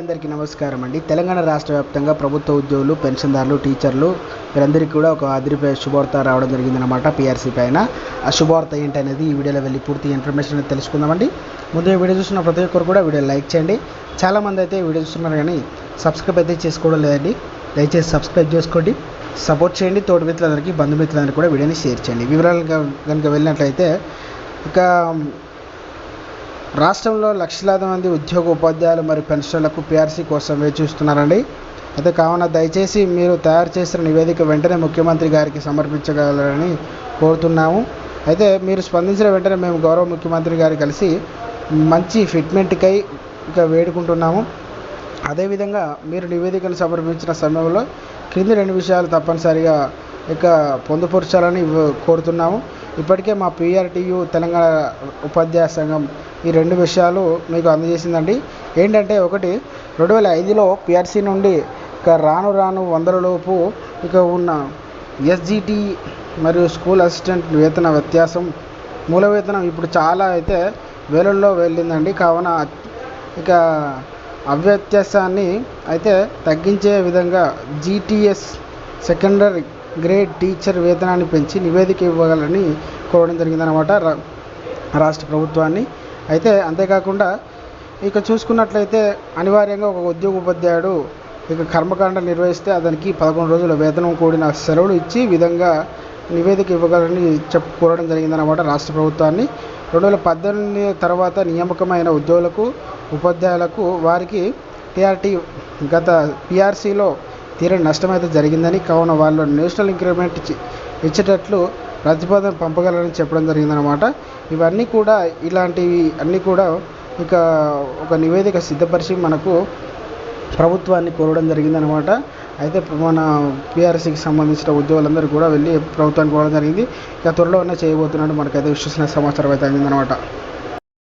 అందరికీ నమస్కారం అండి. తెలంగాణ రాష్ట్ర వ్యాప్తంగా ప్రభుత్వ ఉద్యోగులు పెన్షన్దారులు టీచర్లు వీరందరికీ కూడా ఒక అదిరిపోయే శుభవార్త రావడం జరిగిందనమాట పిఆర్సీ పైన. ఆ శుభవార్త ఏంటనేది ఈ వీడియోలో వెళ్ళి పూర్తి ఇన్ఫర్మేషన్ అనేది తెలుసుకుందామండి ముందు వీడియో చూస్తున్న ప్రతి ఒక్కరు కూడా వీడియో లైక్ చేయండి. చాలామంది అయితే వీడియో చూస్తున్నారు కానీ సబ్స్క్రైబ్ అయితే చేసుకోవడం లేదండి. దయచేసి సబ్స్క్రైబ్ చేసుకోండి. సపోర్ట్ చేయండి. తోటి మిత్రులందరికీ బంధుమిత్రులందరికీ కూడా వీడియోని షేర్ చేయండి. వివరాలు కనుక వెళ్ళినట్లయితే ఇక రాష్ట్రంలో లక్షలాది మంది ఉద్యోగ ఉపాధ్యాయులు మరియు పెన్షన్లకు పిఆర్సీ కోసం వేచి చూస్తున్నారండి. అయితే కావున దయచేసి మీరు తయారు చేసిన నివేదిక వెంటనే ముఖ్యమంత్రి గారికి సమర్పించగలరని కోరుతున్నాము. అయితే మీరు స్పందించిన వెంటనే మేము గౌరవ ముఖ్యమంత్రి గారు కలిసి మంచి ఫిట్మెంట్కై ఇక వేడుకుంటున్నాము. అదేవిధంగా మీరు నివేదికను సమర్పించిన సమయంలో క్రింది రెండు విషయాలు తప్పనిసరిగా ఇక పొందుపరచాలని కోరుతున్నాము. ఇప్పటికే మా పిఆర్టీయు తెలంగాణ ఉపాధ్యాయ సంఘం ఈ రెండు విషయాలు మీకు అందజేసిందండి. ఏంటంటే ఒకటి రెండు వేల ఐదులో పిఆర్సీ నుండి ఇక రాను రాను వందల లోపు ఇక ఉన్న ఎస్జిటి మరియు స్కూల్ అసిస్టెంట్ వేతన వ్యత్యాసం మూల వేతనం ఇప్పుడు చాలా అయితే వేలల్లో వెళ్ళిందండి. కావున ఇక అవ్యత్యాసాన్ని అయితే తగ్గించే విధంగా జీటీఎస్ సెకండరీ గ్రేడ్ టీచర్ వేతనాన్ని పెంచి నివేదిక ఇవ్వగలని కోరడం జరిగిందనమాట రాష్ట్ర ప్రభుత్వాన్ని. అయితే అంతేకాకుండా ఇక చూసుకున్నట్లయితే అనివార్యంగా ఒక ఉద్యోగ ఉపాధ్యాయుడు ఇక కర్మకాండ నిర్వహిస్తే అతనికి పదకొండు రోజుల వేతనం కూడిన సెలవులు ఇచ్చి విధంగా నివేదిక ఇవ్వగలని చెప్పు కోరడం జరిగిందనమాట రాష్ట్ర ప్రభుత్వాన్ని. రెండు వేల పద్దెనిమిది తర్వాత నియామకమైన ఉద్యోగులకు ఉపాధ్యాయులకు వారికి టీఆర్టీ గత పిఆర్సీలో తీరని నష్టం అయితే జరిగిందని కావున వాళ్ళు నేషనల్ ఇంక్రిమెంట్ ఇచ్చేటట్లు ప్రతిపాదన పంపగలరని చెప్పడం జరిగిందనమాట ఇవన్నీ కూడా ఇలాంటివి అన్నీ కూడా ఇక ఒక నివేదిక సిద్ధపరిచి మనకు ప్రభుత్వాన్ని కోరడం జరిగిందనమాట అయితే మన పిఆర్సీకి సంబంధించిన ఉద్యోగులందరూ కూడా వెళ్ళి ప్రభుత్వానికి కోరడం జరిగింది. ఇక త్వరలోనే చేయబోతున్నట్టు మనకైతే విశ్వసనీయ సమాచారం అయితే అందిందనమాట